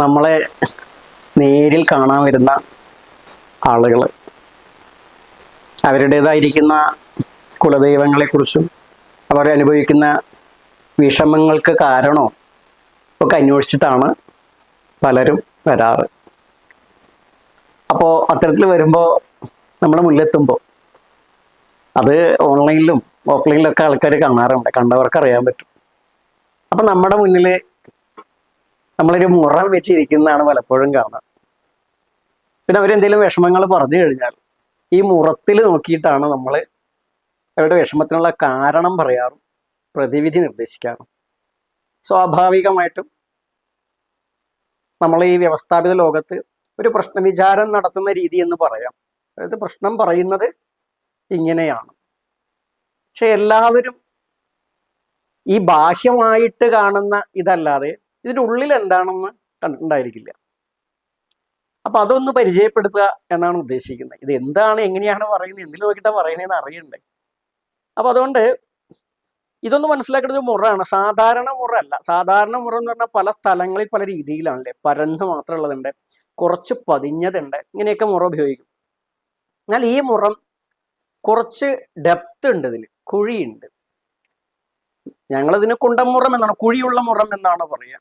നമ്മളെ നേരിൽ കാണാൻ വരുന്ന ആളുകൾ. അവരുടേതായിരിക്കുന്ന കുലദൈവങ്ങളെക്കുറിച്ചും അവർ അനുഭവിക്കുന്ന വിഷമങ്ങൾക്ക് കാരണോ ഒക്കെ അന്വേഷിച്ചിട്ടാണ് പലരും വരാറ്. അപ്പോൾ അത്തരത്തിൽ വരുമ്പോൾ നമ്മുടെ മുന്നിലെത്തുമ്പോൾ അത് ഓൺലൈനിലും ഓഫ്ലൈനിലൊക്കെ ആൾക്കാർ കാണാറുണ്ട് കണ്ടവർക്ക് അറിയാൻ പറ്റും. അപ്പം നമ്മുടെ മുന്നിൽ നമ്മളൊരു മുറം വെച്ചിരിക്കുന്നതാണ് പലപ്പോഴും കാണാം. പിന്നെ അവരെന്തെങ്കിലും വിഷമങ്ങൾ പറഞ്ഞു കഴിഞ്ഞാൽ ഈ മുറത്തിൽ നോക്കിയിട്ടാണ് നമ്മൾ അവരുടെ വിഷമത്തിനുള്ള കാരണം പറയാറും പ്രതിവിധി നിർദ്ദേശിക്കാറും. സ്വാഭാവികമായിട്ടും നമ്മൾ ഈ വ്യവസ്ഥാപിത ലോകത്ത് ഒരു പ്രശ്നവിചാരം നടത്തുന്ന രീതി എന്ന് പറയാം. അതായത് പ്രശ്നം പറയുന്നത് ഇങ്ങനെയാണ്. പക്ഷെ എല്ലാവരും ഈ ബാഹ്യമായിട്ട് കാണുന്ന ഇതല്ലാതെ ഇതിന്റെ ഉള്ളിൽ എന്താണെന്ന് കണ്ടിട്ടുണ്ടായിരിക്കില്ല അപ്പൊ അതൊന്ന് പരിചയപ്പെടുത്തുക എന്നാണ് ഉദ്ദേശിക്കുന്നത്. ഇത് എന്താണ് എങ്ങനെയാണ് പറയുന്നത് എന്തിൽ നോക്കിയിട്ടാണ് പറയുന്നതെന്ന് അറിയണ്ടേ. അപ്പൊ അതുകൊണ്ട് ഇതൊന്ന് ഒരു മുറാണ്. സാധാരണ മുറ അല്ല സാധാരണ മുറ എന്ന് പറഞ്ഞാൽ പല സ്ഥലങ്ങളിൽ പല രീതിയിലാണല്ലേ. പരന്ന് മാത്രമുള്ളതുണ്ട് കുറച്ച് പതിഞ്ഞതുണ്ട് ഇങ്ങനെയൊക്കെ മുറ ഉപയോഗിക്കും. എന്നാൽ ഈ മുറം കുറച്ച് ഡെപ്ത് ഉണ്ട് ഇതിന് കുഴിയുണ്ട്. ഞങ്ങളിതിന് കുണ്ടമുറം എന്നാണ് കുഴിയുള്ള മുറം എന്നാണ് പറയുക.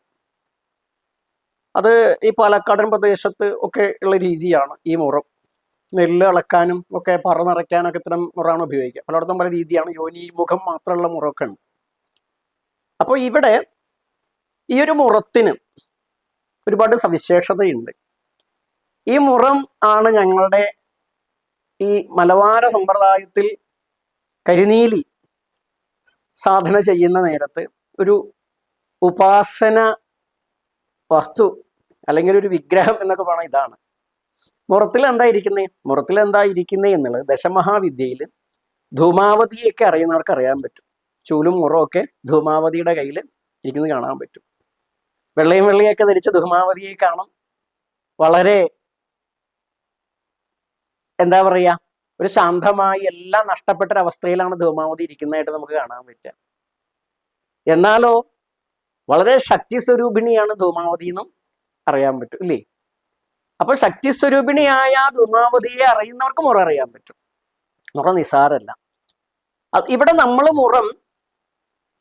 അത് ഈ പാലക്കാടൻ പ്രദേശത്ത് ഒക്കെ ഉള്ള രീതിയാണ് ഈ മുറം. നെല്ല് അളക്കാനും ഒക്കെ പറ നിറയ്ക്കാനും ഒക്കെ ഇത്തരം മുറാണ് ഉപയോഗിക്കുക. പലയിടത്തും പല രീതിയാണ്. യോനി മുഖം മാത്രമുള്ള മുറമൊക്കെ ഉണ്ട്. അപ്പോൾ ഇവിടെ ഈ ഒരു മുറത്തിന് ഒരുപാട് സവിശേഷതയുണ്ട്. ഈ മുറം ആണ് ഞങ്ങളുടെ ഈ മലബാര സമ്പ്രദായത്തിൽ കരിനീലി സാധന ചെയ്യുന്ന നേരത്ത് ഒരു ഉപാസന വസ്തു അല്ലെങ്കിൽ ഒരു വിഗ്രഹം എന്നൊക്കെ പറഞ്ഞാൽ ഇതാണ്. മുറത്തിൽ എന്താ ഇരിക്കുന്നേ മുറത്തിൽ എന്താ ഇരിക്കുന്നേ എന്നുള്ളത് ദശമഹാവിദ്യയിൽ ധൂമാവതിയൊക്കെ അറിയുന്നവർക്ക് അറിയാൻ പറ്റും. ചൂലും മുറമൊക്കെ ധൂമാവതിയുടെ കയ്യിൽ ഇരിക്കുന്നത് കാണാൻ പറ്റും. വെള്ളയും വെള്ളയൊക്കെ ധരിച്ച ധൂമാവതിയെ കാണും. വളരെ എന്താ പറയുക ഒരു ശാന്തമായി എല്ലാം നഷ്ടപ്പെട്ട അവസ്ഥയിലാണ് ധൂമാവതി ഇരിക്കുന്നതായിട്ട് നമുക്ക് കാണാൻ പറ്റുക. എന്നാലോ വളരെ ശക്തി സ്വരൂപിണിയാണ് ധൂമാവതി എന്നും അറിയാൻ പറ്റും ഇല്ലേ? അപ്പൊ ശക്തി സ്വരൂപിണിയായ ദുർമാവതിയെ അറിയുന്നവർക്ക് മുറ അറിയാൻ പറ്റും. മുറ നിസാരല്ല. ഇവിടെ നമ്മൾ മുറം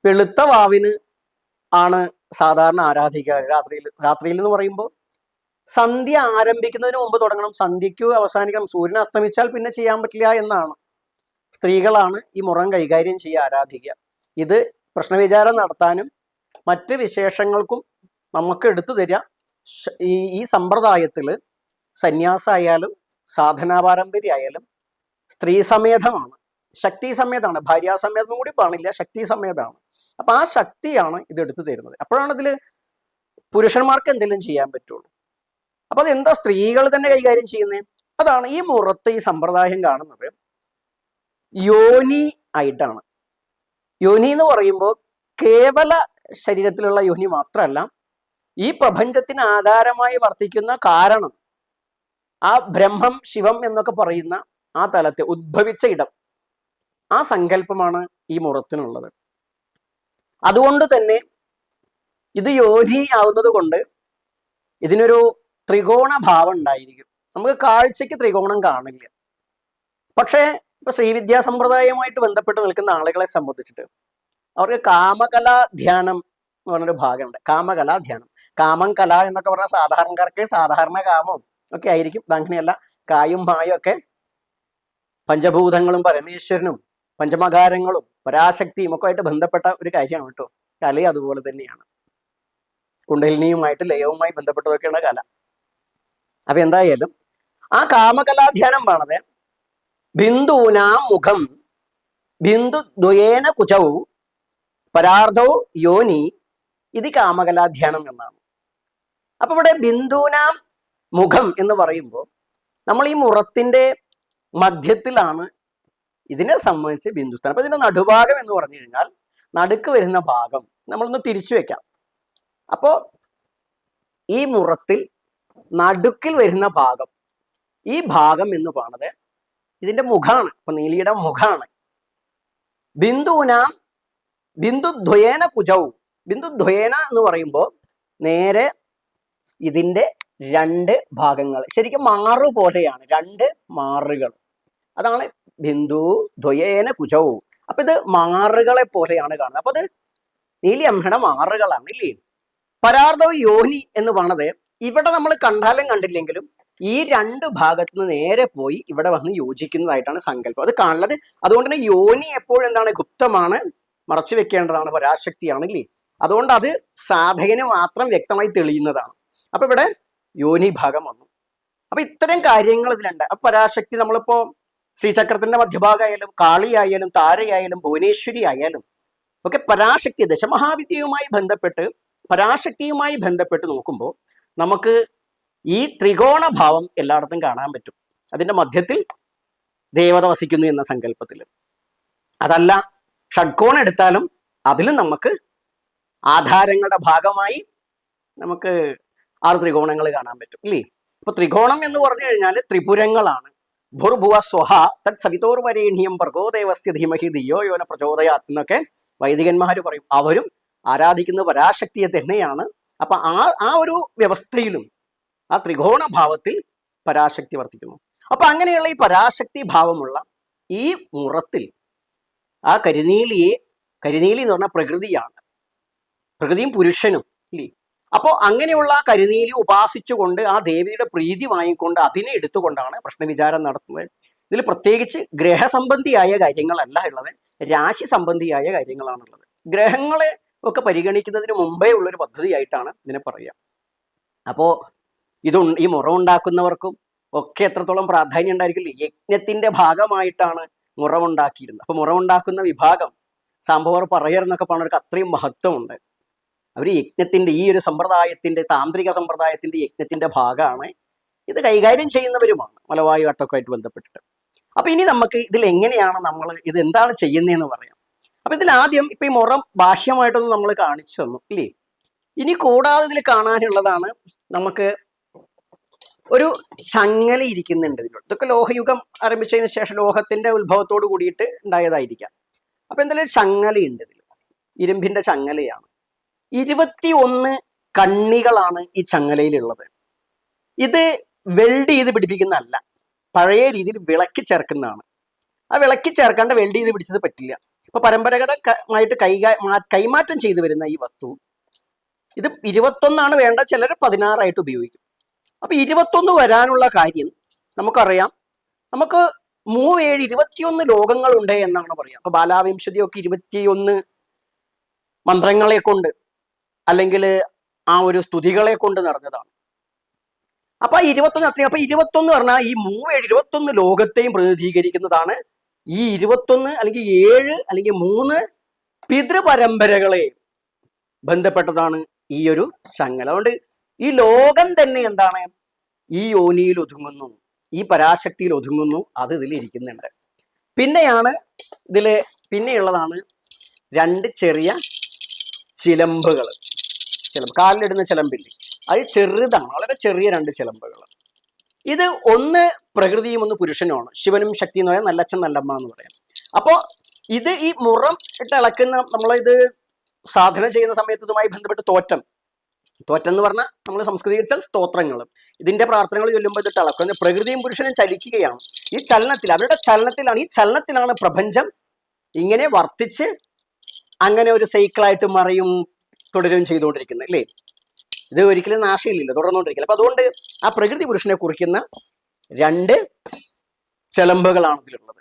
വെളുത്ത വാവിന് ആണ് സാധാരണ ആരാധിക്കുക. രാത്രിയിൽ രാത്രിയിൽ എന്ന് പറയുമ്പോൾ സന്ധ്യ ആരംഭിക്കുന്നതിന് മുമ്പ് തുടങ്ങണം. സന്ധ്യയ്ക്ക് അവസാനിക്കണം. സൂര്യൻ അസ്തമിച്ചാൽ പിന്നെ ചെയ്യാൻ പറ്റില്ല എന്നാണ്. സ്ത്രീകളാണ് ഈ മുറം കൈകാര്യം ചെയ്യുക ആരാധിക്കുക. ഇത് പ്രശ്നവിചാരം നടത്താനും മറ്റ് വിശേഷങ്ങൾക്കും നമുക്ക് എടുത്തു തരിക. ശ- ഈ ഈ സമ്പ്രദായത്തിൽ സന്യാസമായാലും സാധനാ പാരമ്പര്യമായാലും സ്ത്രീ സമേതമാണ് ശക്തി സമേതമാണ് ഭാര്യാസമേതം കൂടി പാടില്ല ശക്തി സമേതമാണ് അപ്പൊ ആ ശക്തിയാണ് ഇത് എടുത്തു തരുന്നത്. അപ്പോഴാണ് ഇതിൽ പുരുഷന്മാർക്ക് എന്തെങ്കിലും ചെയ്യാൻ പറ്റുള്ളൂ. അപ്പൊ അതെന്താ സ്ത്രീകൾ തന്നെ കൈകാര്യം ചെയ്യുന്നത് അതാണ് ഈ മുറത്ത് ഈ സമ്പ്രദായം കാണുന്നത്. യോനി ആയിട്ടാണ്. യോനി എന്ന് പറയുമ്പോൾ കേവല ശരീരത്തിലുള്ള യോനി മാത്രമല്ല ഈ പ്രപഞ്ചത്തിന് ആധാരമായി വർത്തിക്കുന്ന കാരണം ആ ബ്രഹ്മം ശിവം എന്നൊക്കെ പറയുന്ന ആ തലത്തെ ഉദ്ഭവിച്ച ഇടം. ആ സങ്കല്പമാണ് ഈ മുറത്തിനുള്ളത്. അതുകൊണ്ട് തന്നെ ഇത് യോനി ആവുന്നത് കൊണ്ട് ഇതിനൊരു ത്രികോണ ഭാവം ഉണ്ടായിരിക്കും. നമുക്ക് കാഴ്ചയ്ക്ക് ത്രികോണം കാണില്ല. പക്ഷേ ഇപ്പൊ ശ്രീവിദ്യാസമ്പ്രദായവുമായിട്ട് ബന്ധപ്പെട്ട് നിൽക്കുന്ന ആളുകളെ സംബന്ധിച്ചിട്ട് അവർക്ക് കാമകലാ ധ്യാനം എന്ന് പറഞ്ഞൊരു ഭാഗമുണ്ട്. കാമകലാ ധ്യാനം കാമം കല എന്നൊക്കെ പറഞ്ഞാൽ സാധാരണക്കാർക്ക് സാധാരണ കാമവും ഒക്കെ ആയിരിക്കും. അങ്ങനെയല്ല. കായും മായും ഒക്കെ പഞ്ചഭൂതങ്ങളും പരമേശ്വരനും പഞ്ചമകാരങ്ങളും പരാശക്തിയും ഒക്കെ ആയിട്ട് ബന്ധപ്പെട്ട ഒരു കാര്യമാണ് കേട്ടോ. കല അതുപോലെ തന്നെയാണ്. കുണ്ടലിനിയുമായിട്ട് ലയവുമായി ബന്ധപ്പെട്ടതൊക്കെയാണ് കല. അപ്പൊ എന്തായാലും ആ കാമകലാധ്യാനം പാണത് ബിന്ദൂനാം മുഖം ബിന്ദു ദ്വയേന കുചൗ പരാർത്ഥവും യോനി ഇത് കാമകലാധ്യാനം എന്നാണ്. അപ്പൊ ഇവിടെ ബിന്ദുനാം മുഖം എന്ന് പറയുമ്പോൾ നമ്മൾ ഈ മുറത്തിന്റെ മധ്യത്തിലാണ് ഇതിനെ സംബന്ധിച്ച് ബിന്ദുസ്ഥാനം. അപ്പൊ ഇതിന്റെ നടുഭാഗം എന്ന് പറഞ്ഞു കഴിഞ്ഞാൽ നടുക്ക് വരുന്ന ഭാഗം നമ്മളൊന്ന് തിരിച്ചു വെക്കാം. അപ്പോ ഈ മുറത്തിൽ നടുക്കിൽ വരുന്ന ഭാഗം ഈ ഭാഗം എന്ന് പറയുന്നത് ഇതിന്റെ മുഖാണ്. ഇപ്പൊ നീലിയുടെ മുഖാണ്. ബിന്ദുനാം ബിന്ദുദ്വയേന കുജൗ ബിന്ദുദ്വയേന എന്ന് പറയുമ്പോൾ നേരെ ഇതിന്റെ രണ്ട് ഭാഗങ്ങൾ ശരിക്കും മാറു പോലെയാണ് രണ്ട് മാറുകൾ. അതാണ് ബിന്ദു ദ്വയേന കുജവും അപ്പൊ ഇത് മാറുകളെ പോലെയാണ് കാണുന്നത്. അപ്പൊ അത് നീലിയമ്മയുടെ മാറുകളാണ് ഇല്ലേ? പരാർദ്ധവ യോനി എന്ന് പറഞ്ഞത് ഇവിടെ നമ്മൾ കണ്ടാലും കണ്ടില്ലെങ്കിലും ഈ രണ്ട് ഭാഗത്തു നിന്ന് നേരെ പോയി ഇവിടെ വന്ന് യോജിക്കുന്നതായിട്ടാണ് സങ്കല്പം. അത് കാണുന്നത്. അതുകൊണ്ട് തന്നെ യോനി എപ്പോഴും എന്താണ്? ഗുപ്തമാണ്. മറച്ചു വെക്കേണ്ടതാണ് പരാശക്തിയാണ് ഇല്ലേ? അതുകൊണ്ട് അത് സാധകന് മാത്രം വ്യക്തമായി തെളിയുന്നതാണ്. അപ്പൊ ഇവിടെ യോനി ഭാഗം വന്നു. അപ്പൊ ഇത്തരം കാര്യങ്ങൾ ഇതിലുണ്ട്. അപ്പൊ പരാശക്തി നമ്മളിപ്പോ ശ്രീചക്രത്തിന്റെ മധ്യഭാഗമായാലും കാളിയായാലും താരയായാലും ഭുവനേശ്വരി ആയാലും ഒക്കെ പരാശക്തി ദശമഹാവിദ്യയുമായി ബന്ധപ്പെട്ട് പരാശക്തിയുമായി ബന്ധപ്പെട്ട് നോക്കുമ്പോൾ നമുക്ക് ഈ ത്രികോണ ഭാവം എല്ലായിടത്തും കാണാൻ പറ്റും. അതിന്റെ മധ്യത്തിൽ ദേവത വസിക്കുന്നു എന്ന സങ്കല്പത്തിൽ അതല്ല ഷഡ്കോൺ എടുത്താലും അതിലും നമുക്ക് ആധാരങ്ങളുടെ ഭാഗമായി നമുക്ക് ആറ് ത്രികോണങ്ങൾ കാണാൻ പറ്റും ഇല്ലേ? ഇപ്പൊ ത്രികോണം എന്ന് പറഞ്ഞു കഴിഞ്ഞാൽ ത്രിപുരങ്ങളാണ്. ഭുർഭുവ സ്വഹ തത് സവിതോർ വരേണ്യം ഭർഗോദേവസ്യ ധീമഹി ദിയോ യോന പ്രചോദയാത് എന്നൊക്കെ വൈദികന്മാർ പറയും. അവരും ആരാധിക്കുന്ന പരാശക്തിയെ തന്നെയാണ്. അപ്പൊ ആ ആ ഒരു വ്യവസ്ഥയിലും ആ ത്രികോണ ഭാവത്തിൽ പരാശക്തി വർത്തിക്കുന്നു. അപ്പൊ അങ്ങനെയുള്ള ഈ പരാശക്തി ഭാവമുള്ള ഈ മുറത്തിൽ ആ കരിനീലിയെ കരിനീലി എന്ന് പറഞ്ഞ പ്രകൃതിയാണ് പ്രകൃതിയും പുരുഷനും ഇല്ലേ? അപ്പോൾ അങ്ങനെയുള്ള കരുനീലി ഉപാസിച്ചുകൊണ്ട് ആ ദേവിയുടെ പ്രീതി വാങ്ങിക്കൊണ്ട് അതിനെ എടുത്തുകൊണ്ടാണ് പ്രശ്നവിചാരം നടത്തുന്നത്. ഇതിൽ പ്രത്യേകിച്ച് ഗ്രഹസംബന്ധിയായ കാര്യങ്ങളല്ല ഉള്ളത് രാശി സംബന്ധിയായ കാര്യങ്ങളാണുള്ളത്. ഗ്രഹങ്ങളെ ഒക്കെ പരിഗണിക്കുന്നതിന് മുമ്പേ ഉള്ളൊരു പദ്ധതിയായിട്ടാണ് ഇതിനെ പറയുക. അപ്പോൾ ഇത് ഈ മുറ ഉണ്ടാക്കുന്നവർക്കും ഒക്കെ എത്രത്തോളം പ്രാധാന്യം ഉണ്ടായിരിക്കില്ല. യജ്ഞത്തിന്റെ ഭാഗമായിട്ടാണ് മുറമുണ്ടാക്കിയിരുന്നത് അപ്പോൾ മുറമുണ്ടാക്കുന്ന വിഭാഗം സംഭവർ പറയരുന്നൊക്കെ പറഞ്ഞവർക്ക് അത്രയും മഹത്വമുണ്ട്. അവർ യജ്ഞത്തിന്റെ ഈ ഒരു സമ്പ്രദായത്തിന്റെ താന്ത്രിക സമ്പ്രദായത്തിന്റെ യജ്ഞത്തിന്റെ ഭാഗമാണ്. ഇത് കൈകാര്യം ചെയ്യുന്നവരുമാണ്. മലവായു അട്ടൊക്കെയായിട്ട് ബന്ധപ്പെട്ടിട്ട്. അപ്പം ഇനി നമുക്ക് ഇതിൽ എങ്ങനെയാണ് നമ്മൾ ഇത് എന്താണ് ചെയ്യുന്നതെന്ന് പറയാം. അപ്പം ഇതിൽ ആദ്യം ഇപ്പം ഈ മുറം ബാഹ്യമായിട്ടൊന്ന് നമ്മൾ കാണിച്ചു തന്നു ഇല്ലേ? ഇനി കൂടാതെ ഇതിൽ കാണാനുള്ളതാണ് നമുക്ക് ഒരു ചങ്ങല ഇരിക്കുന്നുണ്ട് ഇതിനോട്. ഇതൊക്കെ ലോഹയുഗം ആരംഭിച്ചതിന് ശേഷം ലോഹത്തിന്റെ ഉത്ഭവത്തോട് കൂടിയിട്ട് ഉണ്ടായതായിരിക്കാം. അപ്പൊ എന്തായാലും ചങ്ങലയുണ്ട് ഇതിൽ. ഇരുമ്പിന്റെ ചങ്ങലയാണ്. ഇരുപത്തി ഒന്ന് കണ്ണികളാണ് ഈ ചങ്ങലയിലുള്ളത്. ഇത് വെൽഡ് ചെയ്ത് പിടിപ്പിക്കുന്നതല്ല പഴയ രീതിയിൽ വിളക്കി ചേർക്കുന്നതാണ്. ആ വിളക്കി ചേർക്കാണ്ട് വെൽഡ് ചെയ്ത് പിടിച്ചത് പറ്റില്ല. ഇപ്പൊ പരമ്പരാഗതമായിട്ട് കൈകാ കൈമാറ്റം ചെയ്തു വരുന്ന ഈ വസ്തു ഇത് ഇരുപത്തൊന്നാണ് വേണ്ട ചിലർ പതിനാറായിട്ട് ഉപയോഗിക്കും. അപ്പൊ ഇരുപത്തൊന്ന് വരാനുള്ള കാര്യം നമുക്കറിയാം. നമുക്ക് മൂവേഴ് ഇരുപത്തിയൊന്ന് ലോകങ്ങളുണ്ട് എന്നാണ് പറയാം. അപ്പൊ ബാലാവിംശതിയൊക്കെ ഇരുപത്തിയൊന്ന് മന്ത്രങ്ങളെ കൊണ്ട് അല്ലെങ്കിൽ ആ ഒരു സ്തുതികളെ കൊണ്ട് നിറഞ്ഞതാണ് അപ്പൊ ഇരുപത്തൊന്ന് അത്രയും അപ്പൊ ഇരുപത്തൊന്ന് പറഞ്ഞാൽ ഈ മൂവേഴ് ഇരുപത്തൊന്ന് ലോകത്തെയും പ്രതിനിധീകരിക്കുന്നതാണ്. ഈ ഇരുപത്തൊന്ന് അല്ലെങ്കിൽ ഏഴ് അല്ലെങ്കിൽ മൂന്ന് പിതൃപരമ്പരകളെ ബന്ധപ്പെട്ടതാണ് ഈ ഒരു ചങ്ങല. അതുകൊണ്ട് ഈ ലോകം തന്നെ എന്താണ്? ഈ യോനിയിൽ ഒതുങ്ങുന്നു ഈ പരാശക്തിയിൽ ഒതുങ്ങുന്നു അത് ഇതിൽ ഇരിക്കുന്നുണ്ട്. പിന്നെയാണ് ഇതിൽ പിന്നെയുള്ളതാണ് രണ്ട് ചെറിയ ചിലമ്പുകൾ ചിലമ്പ്. കാലിലിടുന്ന ചിലമ്പില്ലേ? അത് ചെറുതാണ്. വളരെ ചെറിയ രണ്ട് ചിലമ്പുകൾ. ഇത് ഒന്ന് പ്രകൃതിയും ഒന്ന് പുരുഷനുമാണ്. ശിവനും ശക്തി എന്ന് പറയാം. നല്ലച്ഛൻ നല്ലമ്മ എന്ന് പറയാം. അപ്പോൾ ഇത് ഈ മുറം ഇട്ട് ഇളക്കുന്ന നമ്മളിത് സാധനം ചെയ്യുന്ന സമയത്ത് ഇതുമായി ബന്ധപ്പെട്ട് തോറ്റം. തോറ്റം എന്ന് പറഞ്ഞാൽ നമ്മൾ സംസ്കൃതീകരിച്ചാൽ സ്തോത്രങ്ങൾ. ഇതിന്റെ പ്രാർത്ഥനകൾ ചൊല്ലുമ്പോൾ ഇത് ഇളക്കുന്ന പ്രകൃതിയും പുരുഷനും ചലിക്കുകയാണ്. ഈ ചലനത്തിൽ അവരുടെ ചലനത്തിലാണ് ഈ ചലനത്തിലാണ് പ്രപഞ്ചം ഇങ്ങനെ വർത്തിച്ച് അങ്ങനെ ഒരു സൈക്കിളായിട്ട് മറിയും തുടരുകയും ചെയ്തുകൊണ്ടിരിക്കുന്നത് അല്ലേ? ഇത് ഒരിക്കലും നാശമില്ലല്ലോ തുടർന്നുകൊണ്ടിരിക്കില്ല അപ്പൊ അതുകൊണ്ട് ആ പ്രകൃതി പുരുഷനെ കുറിക്കുന്ന രണ്ട് ചെലമ്പുകളാണ് ഇതിലുള്ളത്.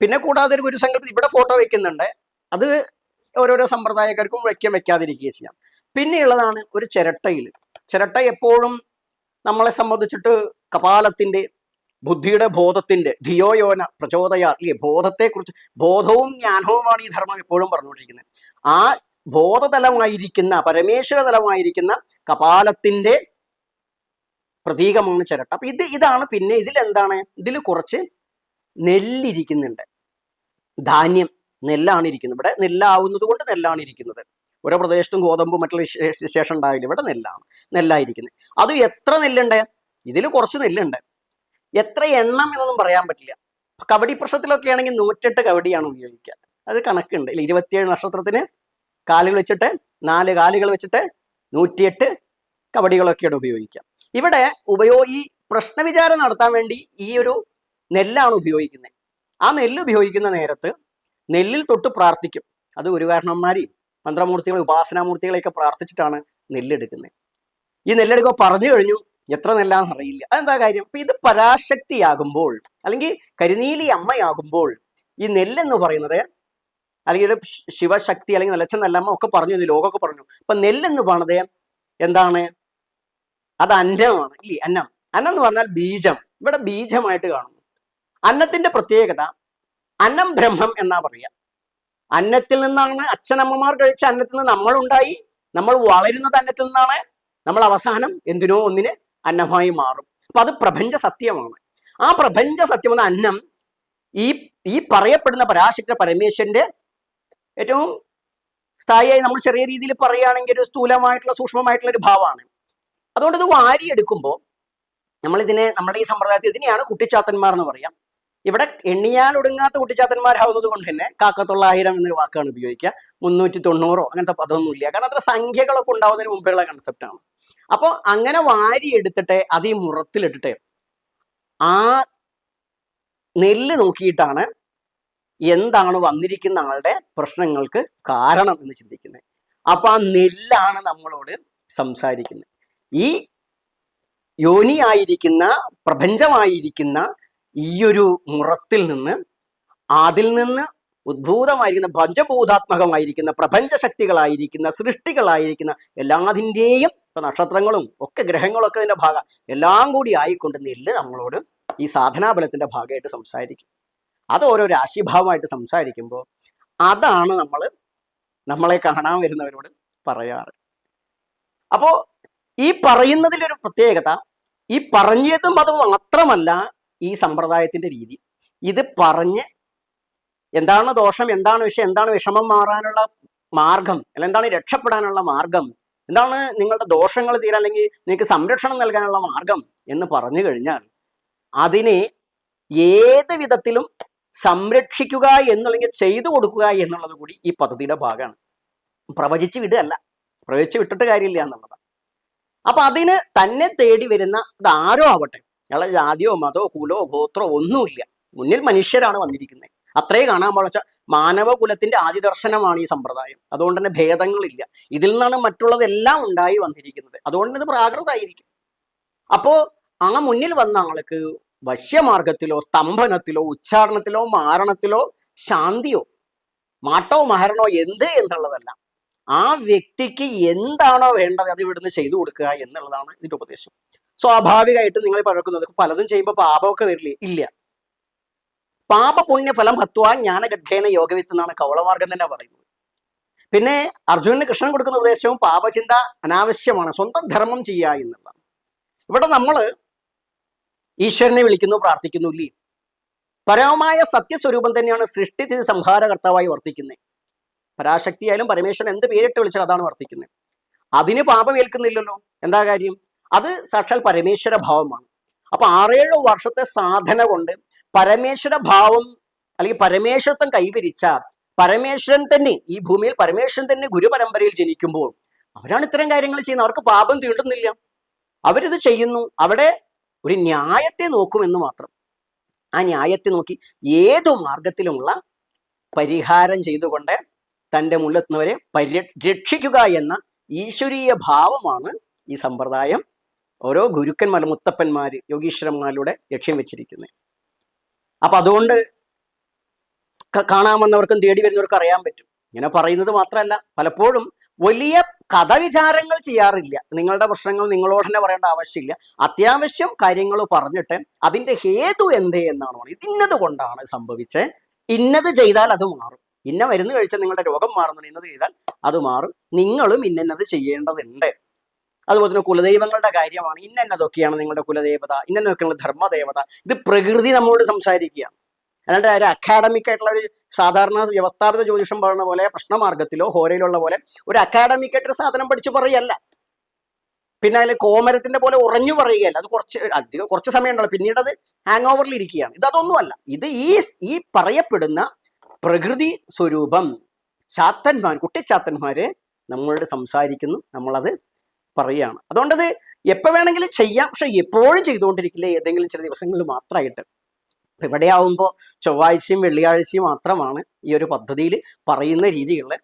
പിന്നെ കൂടാതെ ഒരു സങ്കല്പം ഇവിടെ ഫോട്ടോ വെക്കുന്നുണ്ട്. അത് ഓരോരോ സമ്പ്രദായക്കാർക്കും വയ്ക്കാൻ വെക്കാതിരിക്കുകയും ചെയ്യാം. പിന്നെയുള്ളതാണ് ഒരു ചിരട്ടയിൽ ചിരട്ട എപ്പോഴും നമ്മളെ സംബന്ധിച്ചിട്ട് കപാലത്തിന്റെ ബുദ്ധിയുടെ ബോധത്തിന്റെ ധിയോയോന പ്രചോദയാ അല്ലേ? ബോധത്തെക്കുറിച്ച് ബോധവും ജ്ഞാനവുമാണ് ഈ ധർമ്മം എപ്പോഴും പറഞ്ഞുകൊണ്ടിരിക്കുന്നത്. ആ ബോധതലമായിരിക്കുന്ന പരമേശ്വര തലമായിരിക്കുന്ന കപാലത്തിന്റെ പ്രതീകമാണ് ചിരട്ട. അപ്പൊ ഇത് ഇതാണ് പിന്നെ ഇതിൽ എന്താണ്? ഇതിൽ കുറച്ച് നെല്ലിരിക്കുന്നുണ്ട്. ധാന്യം നെല്ലാണ് ഇരിക്കുന്നത്. ഇവിടെ നെല്ലാവുന്നത് കൊണ്ട് നെല്ലാണ് ഇരിക്കുന്നത്. ഓരോ പ്രദേശത്തും ഗോതമ്പ് മറ്റുള്ള ശേഷം ഉണ്ടാവില്ല. ഇവിടെ നെല്ലാണ് നെല്ലായിരിക്കുന്നത്. അത് എത്ര നെല്ലുണ്ട്? ഇതിൽ കുറച്ച് നെല്ലുണ്ട്. എത്ര എണ്ണം എന്നൊന്നും പറയാൻ പറ്റില്ല. കബഡി പ്രശ്നത്തിലൊക്കെ ആണെങ്കിൽ നൂറ്റെട്ട് കബഡിയാണ് ഉപയോഗിക്കുക. അത് കണക്കുണ്ട്. ഇരുപത്തിയേഴ് നക്ഷത്രത്തിന് കാലുകൾ വെച്ചിട്ട് നാല് കാലുകൾ വെച്ചിട്ട് നൂറ്റിയെട്ട് കബഡികളൊക്കെയാണ് ഉപയോഗിക്കുക ഇവിടെ ഉപയോ ഈ പ്രശ്നവിചാരം നടത്താൻ വേണ്ടി ഈ ഒരു നെല്ലാണ് ഉപയോഗിക്കുന്നത്. ആ നെല്ല് ഉപയോഗിക്കുന്ന നേരത്ത് നെല്ലിൽ തൊട്ട് പ്രാർത്ഥിക്കും. അത് ഗുരുകാരണന്മാരെയും മന്ത്രമൂർത്തികളെ ഉപാസനാമൂർത്തികളെയൊക്കെ പ്രാർത്ഥിച്ചിട്ടാണ് നെല്ലെടുക്കുന്നത്. ഈ നെല്ലെടുക്കുക പറഞ്ഞു കഴിഞ്ഞു എത്ര നെല്ലാന്ന് അറിയില്ല. അതെന്താ കാര്യം? അപ്പൊ ഇത് പരാശക്തിയാകുമ്പോൾ അല്ലെങ്കിൽ കരിനീലി അമ്മയാകുമ്പോൾ ഈ നെല്ലെന്ന് പറയുന്നത് അല്ലെങ്കിൽ ശിവശക്തി അല്ലെങ്കിൽ നിലച്ച നെല്ലമ്മ ഒക്കെ പറഞ്ഞു ഇത് ലോകമൊക്കെ പറഞ്ഞു. അപ്പൊ നെല്ലെന്ന് പറഞ്ഞത് എന്താണ്? അത് അന്നമാണ്. ഇല്ലേ? അന്നം. അന്നം എന്ന് പറഞ്ഞാൽ ബീജം. ഇവിടെ ബീജമായിട്ട് കാണുന്നു. അന്നത്തിന്റെ പ്രത്യേകത അന്നം ബ്രഹ്മം എന്നാ പറയുക. അന്നത്തിൽ നിന്നാണ് അച്ഛനമ്മമാർ കഴിച്ച അന്നത്തിൽ നിന്ന് നമ്മൾ ഉണ്ടായി നമ്മൾ വളരുന്നത് അന്നത്തിൽ നിന്നാണ്. നമ്മൾ അവസാനം എന്തിനോ ഒന്നിന് അന്നമായി മാറും. അപ്പൊ അത് പ്രപഞ്ച സത്യമാണ്. ആ പ്രപഞ്ച സത്യം അന്നം ഈ ഈ പറയപ്പെടുന്ന പരാശക്ത പരമേശ്വരന്റെ ഏറ്റവും സ്ഥായിയായി നമ്മൾ ചെറിയ രീതിയിൽ പറയുകയാണെങ്കിൽ ഒരു സ്ഥൂലമായിട്ടുള്ള സൂക്ഷ്മമായിട്ടുള്ള ഒരു ഭാവമാണ്. അതുകൊണ്ട് ഇത് വാരിയെടുക്കുമ്പോൾ നമ്മൾ ഇതിനെ നമ്മുടെ ഈ സമ്പ്രദായത്തിൽ ഇതിനെയാണ് കുട്ടിച്ചാത്തന്മാർ എന്ന് പറയാം. ഇവിടെ എണ്ണിയാൽ ഒടുങ്ങാത്ത കുട്ടിച്ചാത്തന്മാരാവുന്നത് കൊണ്ട് തന്നെ കാക്കത്തൊള്ളായിരം എന്നൊരു വാക്കാണ് ഉപയോഗിക്കുക. മുന്നൂറ്റി തൊണ്ണൂറോ അങ്ങനത്തെ പദമൊന്നുമില്ല. കാരണം അത്ര സംഖ്യകളൊക്കെ ഉണ്ടാവുന്നതിന് മുമ്പുള്ള കൺസെപ്റ്റാണ് അപ്പോൾ അങ്ങനെ വാരി എടുത്തിട്ട് അത് ഈ മുറത്തിലിട്ടിട്ട് ആ നെല്ല് നോക്കിയിട്ടാണ് എന്താണ് വന്നിരിക്കുന്ന ആളുടെ പ്രശ്നങ്ങൾക്ക് കാരണം എന്ന് ചിന്തിക്കുന്നത്. അപ്പൊ ആ നെല്ലാണ് നമ്മളോട് സംസാരിക്കുന്നത്. ഈ യോനിയായിരിക്കുന്ന പ്രപഞ്ചമായിരിക്കുന്ന ഈ ഒരു മുറത്തിൽ നിന്ന് അതിൽ നിന്ന് ഉദ്ഭൂതമായിരിക്കുന്ന പഞ്ചഭൂതാത്മകമായിരിക്കുന്ന പ്രപഞ്ച ശക്തികളായിരിക്കുന്ന സൃഷ്ടികളായിരിക്കുന്ന എല്ലാതിന്റെയും ഇപ്പൊ നക്ഷത്രങ്ങളും ഒക്കെ ഗ്രഹങ്ങളും ഒക്കെ ഇതിന്റെ ഭാഗം എല്ലാം കൂടി ആയിക്കൊണ്ട് നെല്ല് നമ്മളോട് ഈ സാധനാബലത്തിന്റെ ഭാഗമായിട്ട് സംസാരിക്കും. അത് ഓരോ രാശിഭാവമായിട്ട് സംസാരിക്കുമ്പോൾ അതാണ് നമ്മൾ നമ്മളെ കാണാൻ വരുന്നവരോട് പറയാറ്. അപ്പോ ഈ പറയുന്നതിലൊരു പ്രത്യേകത ഈ പറഞ്ഞതും അത് മാത്രമല്ല ഈ സമ്പ്രദായത്തിന്റെ രീതി. ഇത് പറഞ്ഞ് എന്താണ് ദോഷം എന്താണ് വിഷയം എന്താണ് വിഷമം മാറാനുള്ള മാർഗം അല്ല എന്താണ് രക്ഷപ്പെടാനുള്ള മാർഗം എന്താണ് നിങ്ങളുടെ ദോഷങ്ങൾ തീരാൻ അല്ലെങ്കിൽ നിങ്ങൾക്ക് സംരക്ഷണം നൽകാനുള്ള മാർഗം എന്ന് പറഞ്ഞു കഴിഞ്ഞാൽ അതിനെ ഏത് വിധത്തിലും സംരക്ഷിക്കുക എന്നുള്ളെങ്കിൽ ചെയ്തു കൊടുക്കുക എന്നുള്ളത് കൂടി ഈ പദ്ധതിയുടെ ഭാഗമാണ്. പ്രവചിച്ച് വിടുകയല്ല. പ്രവചിച്ച് വിട്ടിട്ട് കാര്യമില്ല എന്നുള്ളതാണ്. അപ്പൊ അതിന് തന്നെ തേടി വരുന്ന ആരോ ആവട്ടെ. അയാളെ ജാതിയോ മതോ കുലോ ഗോത്രോ ഒന്നുമില്ല. മുന്നിൽ മനുഷ്യരാണ് വന്നിരിക്കുന്നത്. അത്രേ കാണാൻ പാടിച്ച മാനവകുലത്തിന്റെ ആദ്യ ദർശനമാണ് ഈ സമ്പ്രദായം. അതുകൊണ്ട് തന്നെ ഭേദങ്ങളില്ല. ഇതിൽ നിന്നാണ് മറ്റുള്ളതെല്ലാം ഉണ്ടായി വന്നിരിക്കുന്നത്. അതുകൊണ്ട് ഇത് പ്രാകൃതമായിരിക്കും. അപ്പോ ആ മുന്നിൽ വന്ന ആൾക്ക് വശ്യമാർഗത്തിലോ സ്തംഭനത്തിലോ ഉച്ചാരണത്തിലോ മാരണത്തിലോ ശാന്തിയോ മാട്ടോ മഹരണോ എന്ത് എന്നുള്ളതല്ല ആ വ്യക്തിക്ക് എന്താണോ വേണ്ടത് അത് ഇവിടുന്ന് ചെയ്തു കൊടുക്കുക എന്നുള്ളതാണ് ഇതിന്റെ ഉപദേശം. സ്വാഭാവികമായിട്ട് നിങ്ങൾ പഴക്കുന്നത് പലതും ചെയ്യുമ്പോൾ പാപമൊക്കെ വരില്ലേ? ഇല്ല. പാപ പുണ്യ ഫലം ഹത്വ ജ്ഞാനഗഡ്ഢേന യോഗവിത്ത് എന്നാണ് കൗളമാർഗം തന്നെ പറയുന്നത്. പിന്നെ അർജുനന് കൃഷ്ണൻ കൊടുക്കുന്ന ഉപദേശവും പാപചിന്ത അനാവശ്യമാണ്. സ്വന്തം ധർമ്മം ചെയ്യുക എന്നുള്ളതാണ്. ഇവിടെ നമ്മൾ ഈശ്വരനെ വിളിക്കുന്നു പ്രാർത്ഥിക്കുന്നു ഇല്ലേ? പരമമായ സത്യസ്വരൂപം തന്നെയാണ് സൃഷ്ടിച്ച് സംഹാരകർത്താവായി വർത്തിക്കുന്നത്. പരാശക്തിയായാലും പരമേശ്വരൻ എന്ത് പേരിട്ട് വിളിച്ചാൽ അതാണ് വർത്തിക്കുന്നത്. അതിന് പാപം ഏൽക്കുന്നില്ലല്ലോ. എന്താ കാര്യം? അത് സാക്ഷാൽ പരമേശ്വര ഭാവമാണ്. അപ്പൊ ആറേഴ് വർഷത്തെ സാധന കൊണ്ട് പരമേശ്വര ഭാവം അല്ലെങ്കിൽ പരമേശ്വരത്വം കൈവരിച്ച പരമേശ്വരൻ തന്നെ ഈ ഭൂമിയിൽ പരമേശ്വരൻ തന്നെ ഗുരുപരമ്പരയിൽ ജനിക്കുമ്പോൾ അവരാണ് ഇത്തരം കാര്യങ്ങൾ ചെയ്യുന്നത്. അവർക്ക് പാപം തീണ്ടുന്നില്ല. അവരിത് ചെയ്യുന്നു. അവിടെ ഒരു ന്യായത്തെ നോക്കുമെന്ന് മാത്രം. ആ ന്യായത്തെ നോക്കി ഏതു മാർഗത്തിലുമുള്ള പരിഹാരം ചെയ്തുകൊണ്ട് തന്റെ മുല്ലെത്തുന്നവരെ പരിരക്ഷിക്കുക എന്ന ഈശ്വരീയ ഭാവമാണ് ഈ സമ്പ്രദായം. ഓരോ ഗുരുക്കന്മാർ മുത്തപ്പന്മാർ യോഗീശ്വരന്മാരിലൂടെ ലക്ഷ്യം വെച്ചിരിക്കുന്നത്. അപ്പൊ അതുകൊണ്ട് കാണാമെന്നവർക്കും തേടി വരുന്നവർക്കും അറിയാൻ പറ്റും. ഇങ്ങനെ പറയുന്നത് മാത്രമല്ല പലപ്പോഴും വലിയ കഥവിചാരങ്ങൾ ചെയ്യാറില്ല. നിങ്ങളുടെ പ്രശ്നങ്ങൾ നിങ്ങളോട് തന്നെ പറയേണ്ട ആവശ്യമില്ല. അത്യാവശ്യം കാര്യങ്ങൾ പറഞ്ഞിട്ട് അതിന്റെ ഹേതു എന്തേ എന്നാണ് ഇന്നത് കൊണ്ടാണ് സംഭവിച്ചത് ഇന്നത് ചെയ്താൽ അത് മാറും. ഇന്ന മരുന്ന് കഴിച്ചാൽ നിങ്ങളുടെ രോഗം മാറുന്നു ഇന്നത് ചെയ്താൽ അത് മാറും. നിങ്ങളും ഇന്നത് ചെയ്യേണ്ടതുണ്ട്. അതുപോലെ തന്നെ കുലദൈവങ്ങളുടെ കാര്യമാണ്. ഇന്നതൊക്കെയാണ് നിങ്ങളുടെ കുലദേവത. ഇന്നതൊക്കെയാണ് ധർമ്മദേവത. ഇത് പ്രകൃതി നമ്മളോട് സംസാരിക്കുകയാണ്. അല്ലാണ്ട് ഒരു അക്കാഡമിക് ആയിട്ടുള്ള ഒരു സാധാരണ വ്യവസ്ഥാപിത ജ്യോതിഷം പറയുന്ന പോലെ പ്രശ്നമാർഗത്തിലോ ഹോരയിലുള്ള പോലെ ഒരു അക്കാഡമിക് ആയിട്ടൊരു സാധനം പഠിച്ചു പറയല്ല പിന്നെ അതിൽ കോമരത്തിന്റെ പോലെ ഉറഞ്ഞു പറയുകയല്ല. അത് കുറച്ച് അധികം കുറച്ച് സമയം ഉണ്ടല്ലോ പിന്നീട് അത് ഹാങ് ഓവറിൽ ഇരിക്കുകയാണ്. ഇത് അതൊന്നുമല്ല. ഇത് ഈ ഈ പറയപ്പെടുന്ന പ്രകൃതി സ്വരൂപം ചാത്തന്മാർ കുട്ടിച്ചാത്തന്മാര് നമ്മളോട് സംസാരിക്കുന്നു നമ്മളത് പറയുകയാണ്. അതുകൊണ്ടത് എപ്പോൾ വേണമെങ്കിലും ചെയ്യാം. പക്ഷെ എപ്പോഴും ചെയ്തുകൊണ്ടിരിക്കില്ല ഏതെങ്കിലും ചില ദിവസങ്ങളിൽ മാത്രമായിട്ട്. ഇവിടെ ആവുമ്പോൾ ചൊവ്വാഴ്ചയും വെള്ളിയാഴ്ചയും മാത്രമാണ് ഈ ഒരു പദ്ധതിയിൽ പറയുന്ന രീതികളിൽ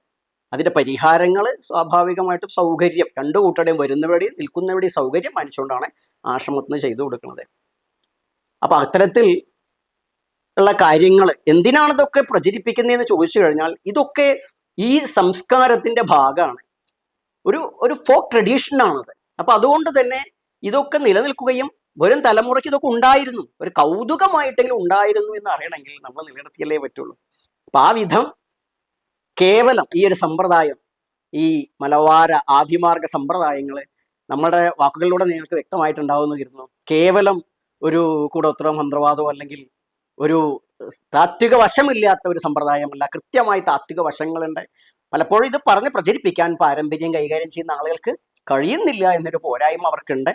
അതിന്റെ പരിഹാരങ്ങൾ സ്വാഭാവികമായിട്ടും സൗകര്യം രണ്ടു കൂട്ടരുടെയും വരുന്നവരുടെയും നിൽക്കുന്നവരുടെയും സൗകര്യം മാനിച്ചുകൊണ്ടാണ് ആശ്രമത്തിന് ചെയ്തു കൊടുക്കുന്നത്. അപ്പൊ അത്തരത്തിൽ ഉള്ള കാര്യങ്ങൾ എന്തിനാണ് ഇതൊക്കെ പ്രചരിപ്പിക്കുന്നതെന്ന് ചോദിച്ചു കഴിഞ്ഞാൽ ഇതൊക്കെ ഈ സംസ്കാരത്തിന്റെ ഭാഗമാണ്. ഒരു ഒരു ഫോക്ക് ട്രഡീഷനാണത്. അപ്പൊ അതുകൊണ്ട് തന്നെ ഇതൊക്കെ നിലനിൽക്കുകയും വരും തലമുറയ്ക്ക് ഇതൊക്കെ ഉണ്ടായിരുന്നു. ഒരു കൗതുകമായിട്ടെങ്കിലും ഉണ്ടായിരുന്നു എന്ന് അറിയണമെങ്കിൽ നമ്മൾ നിലനിർത്തിയല്ലേ പറ്റുള്ളൂ. അപ്പൊ ആ വിധം കേവലം ഈ ഒരു സമ്പ്രദായം ഈ മലവാര ആദിമാർഗ സമ്പ്രദായങ്ങൾ നമ്മുടെ വാക്കുകളിലൂടെ നിങ്ങൾക്ക് വ്യക്തമായിട്ടുണ്ടാവുമെന്ന് കരുതുന്നു. കേവലം ഒരു കൂടോത്ര മന്ത്രവാദമോ അല്ലെങ്കിൽ ഒരു താത്വിക വശമില്ലാത്ത ഒരു സമ്പ്രദായമല്ല. കൃത്യമായി താത്വിക വശങ്ങളുണ്ട്. പലപ്പോഴും ഇത് പറഞ്ഞ് പ്രചരിപ്പിക്കാൻ പാരമ്പര്യം കൈകാര്യം ചെയ്യുന്ന ആളുകൾക്ക് കഴിയുന്നില്ല എന്നൊരു പോരായ്മ അവർക്കുണ്ട്.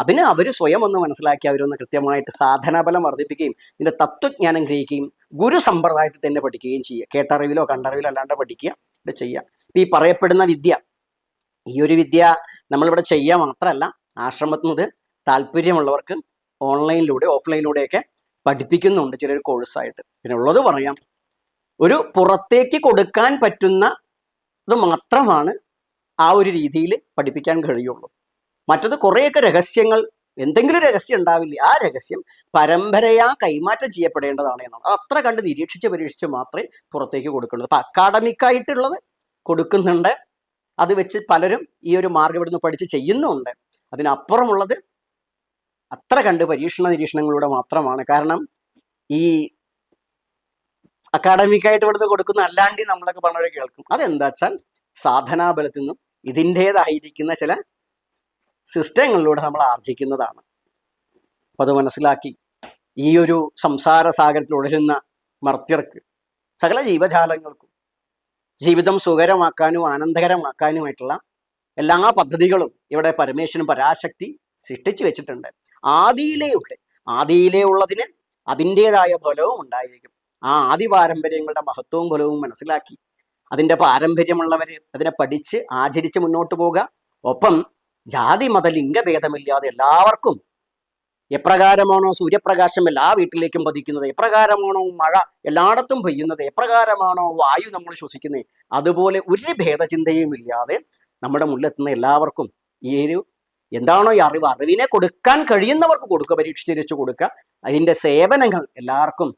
അതിന് അവർ സ്വയം ഒന്ന് മനസ്സിലാക്കി അവരൊന്ന് കൃത്യമായിട്ട് സാധനാബലം വർദ്ധിപ്പിക്കുകയും ഇതിന്റെ തത്വജ്ഞാനം ഗ്രഹിക്കുകയും ഗുരു സമ്പ്രദായത്തിൽ തന്നെ പഠിക്കുകയും ചെയ്യുക. കേട്ടറിവിലോ കണ്ടറിവിലോ അല്ലാണ്ട് പഠിക്കുക ഇത് ചെയ്യുക. ഇപ്പം ഈ പറയപ്പെടുന്ന വിദ്യ ഈ ഒരു വിദ്യ നമ്മളിവിടെ ചെയ്യുക മാത്രമല്ല ആശ്രമത്തിനത് താല്പര്യമുള്ളവർക്ക് ഓൺലൈനിലൂടെ ഓഫ്ലൈനിലൂടെയൊക്കെ പഠിപ്പിക്കുന്നുണ്ട് ചിലർ കോഴ്സായിട്ട്. പിന്നെ ഉള്ളത് പറയാം ഒരു പുറത്തേക്ക് കൊടുക്കാൻ പറ്റുന്ന ഇത് മാത്രമാണ് ആ ഒരു രീതിയിൽ പഠിപ്പിക്കാൻ കഴിയുള്ളൂ. മറ്റത് കുറേയൊക്കെ രഹസ്യങ്ങൾ എന്തെങ്കിലും രഹസ്യം ഉണ്ടാവില്ല ആ രഹസ്യം പരമ്പരയാ കൈമാറ്റം ചെയ്യപ്പെടേണ്ടതാണ് എന്നാണ്. അത്ര കണ്ട് നിരീക്ഷിച്ച് പരീക്ഷിച്ച് മാത്രമേ പുറത്തേക്ക് കൊടുക്കുന്നത് അപ്പൊ അക്കാഡമിക് ആയിട്ടുള്ളത് കൊടുക്കുന്നുണ്ട്. അത് വെച്ച് പലരും ഈ ഒരു മാർഗം ഇവിടുന്ന് പഠിച്ച് ചെയ്യുന്നുണ്ട്. അതിനപ്പുറമുള്ളത് അത്ര കണ്ട് പരീക്ഷണ നിരീക്ഷണങ്ങളിലൂടെ മാത്രമാണ്. കാരണം ഈ അക്കാഡമിക് ആയിട്ട് ഇവിടുന്ന് കൊടുക്കുന്ന അല്ലാണ്ട് നമ്മളൊക്കെ പറഞ്ഞവരെ കേൾക്കും. അതെന്താച്ചാൽ സാധനാബലത്തിൽ നിന്നും ഇതിന്റെതായിരിക്കുന്ന ചില സിസ്റ്റങ്ങളിലൂടെ നമ്മൾ ആർജിക്കുന്നതാണ്. അപ്പൊ അത് മനസ്സിലാക്കി. ഈ ഒരു സംസാര സാഗരത്തിൽ ഉടരുന്ന മർത്യർക്ക് സകല ജീവജാലങ്ങൾക്കും ജീവിതം സുഖകരമാക്കാനും ആനന്ദകരമാക്കാനുമായിട്ടുള്ള എല്ലാ പദ്ധതികളും ഇവിടെ പരമേശ്വരൻ പരാശക്തി സൃഷ്ടിച്ചു വെച്ചിട്ടുണ്ട്. ആദിയിലേ ഉണ്ട് ആദിയിലേ ഉള്ളതിന് അതിന്റെതായ ഫലവും ഉണ്ടായിരിക്കും. ആ ആദി പാരമ്പര്യങ്ങളുടെ മഹത്വവും ഫലവും മനസ്സിലാക്കി. അതിന്റെ പാരമ്പര്യമുള്ളവർ അതിനെ പഠിച്ച് ആചരിച്ച് മുന്നോട്ട് പോവുക. ഒപ്പം ജാതി മത ലിംഗഭേദമില്ലാതെ എല്ലാവർക്കും എപ്രകാരമാണോ സൂര്യപ്രകാശം എല്ലാ വീട്ടിലേക്കും പതിക്കുന്നത്? എപ്രകാരമാണോ മഴ എല്ലായിടത്തും പെയ്യുന്നത്? എപ്രകാരമാണോ വായു നമ്മൾ ശ്വസിക്കുന്നത്? അതുപോലെ ഒരു ഭേദചിന്തയും ഇല്ലാതെ നമ്മുടെ മുന്നിലെത്തുന്ന എല്ലാവർക്കും ഈ ഒരു എന്താണോ ഈ അറിവ്? അറിവിനെ കൊടുക്കാൻ കഴിയുന്നവർക്ക് കൊടുക്കുക പരീക്ഷ തിരിച്ചു കൊടുക്കുക. അതിന്റെ സേവനങ്ങൾ എല്ലാവർക്കും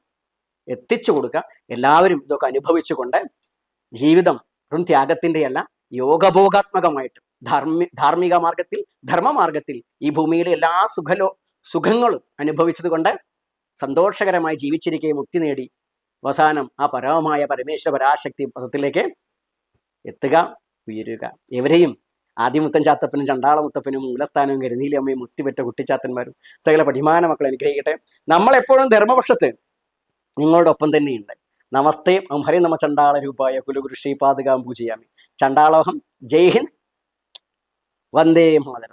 എത്തിച്ചു കൊടുക്കുക. എല്ലാവരും ഇതൊക്കെ അനുഭവിച്ചുകൊണ്ട് ജീവിതം വെറും ത്യാഗത്തിന്റെയല്ല യോഗഭോഗാത്മകമായിട്ട് ധാർമ്മി ധാർമ്മിക മാർഗത്തിൽ ധർമ്മമാർഗത്തിൽ ഈ ഭൂമിയിലെ എല്ലാ സുഖലോ സുഖങ്ങളും അനുഭവിച്ചതുകൊണ്ട് സന്തോഷകരമായി ജീവിച്ചിരിക്കുകയും മുക്തി നേടി. അവസാനം ആ പരമമായ പരമേശ്വര പരാശക്തി പദത്തിലേക്ക് എത്തുക ഉയരുക. എവരെയും ആദ്യമുത്തൻ ചാത്തപ്പനും ചണ്ടാളമുത്തപ്പനും മൂലസ്ഥാനവും കരുനീലി അമ്മയും മുക്തിപെറ്റ കുട്ടിച്ചാത്തന്മാരും സകല പഠിമാന മക്കൾ അനുഗ്രഹിക്കട്ടെ. നമ്മളെപ്പോഴും ധർമ്മപക്ഷത്ത് നിങ്ങളോടൊപ്പം തന്നെയുണ്ട്. നമസ്തേ ഹരി നമ ചണ്ടാള രൂപായ കുലഗുരു ശ്രീപാദകാം പൂജയാമി. ചണ്ടാളോഹം. ജയ് ഹിന്ദ്. വന്ദേ മാതരം